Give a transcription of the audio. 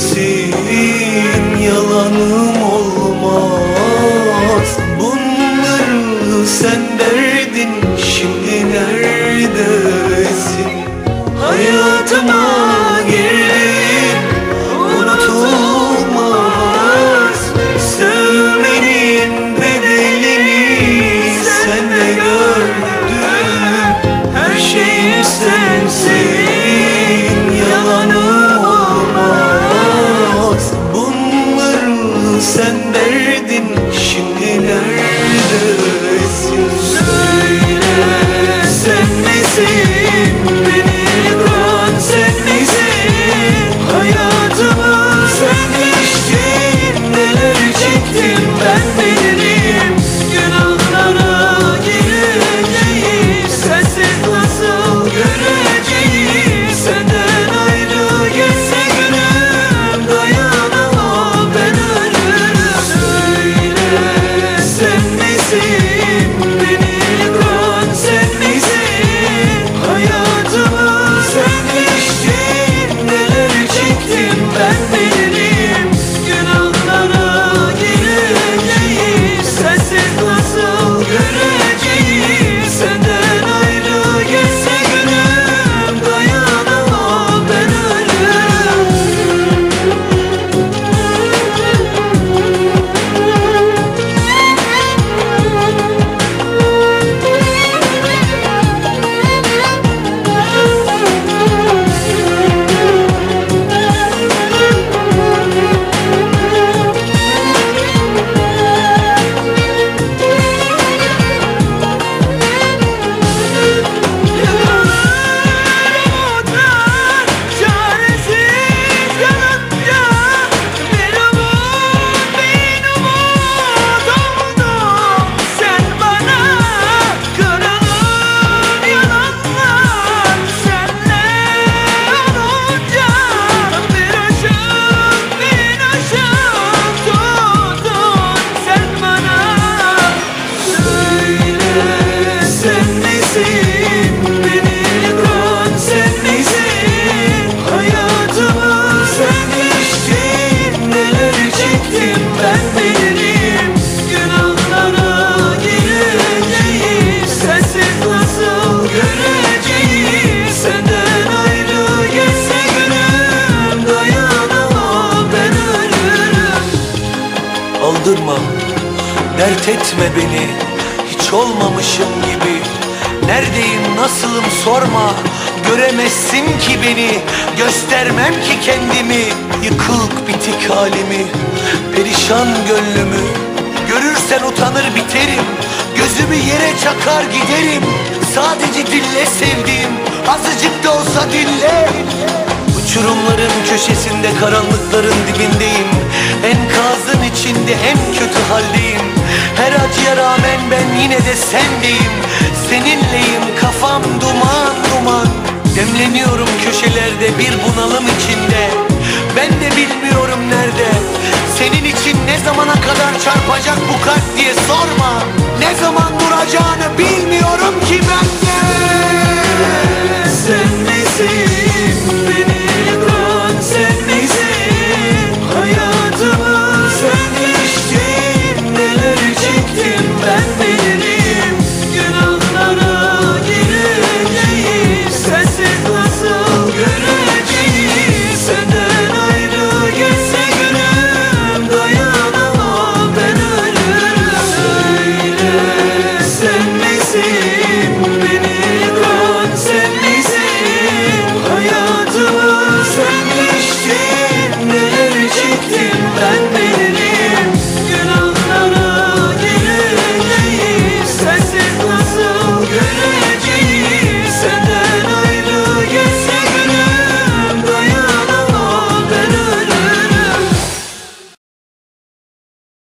sensin Yalanım sen derdin Aldırma, dert etme beni Hiç olmamışım gibi. Neredeyim, nasılım sorma. Göremezsin ki beni Göstermem ki kendimi. Yıkık bitik halimi Perişan gönlümü. Görürsen utanır biterim Gözümü yere çakar giderim. Sadece dinle sevdiğim Azıcık da olsa dinle Uçurumların köşesinde karanlıkların dibindeyim. Enkazın içinde en kötü haldeyim. Her acıya rağmen ben yine de sendeyim. Seninleyim kafam duman duman. Demleniyorum köşelerde bir bunalım içinde. Ben de bilmiyorum nerede. Senin için ne zamana kadar çarpacak bu kalp diye sorma. Ne zaman duracağını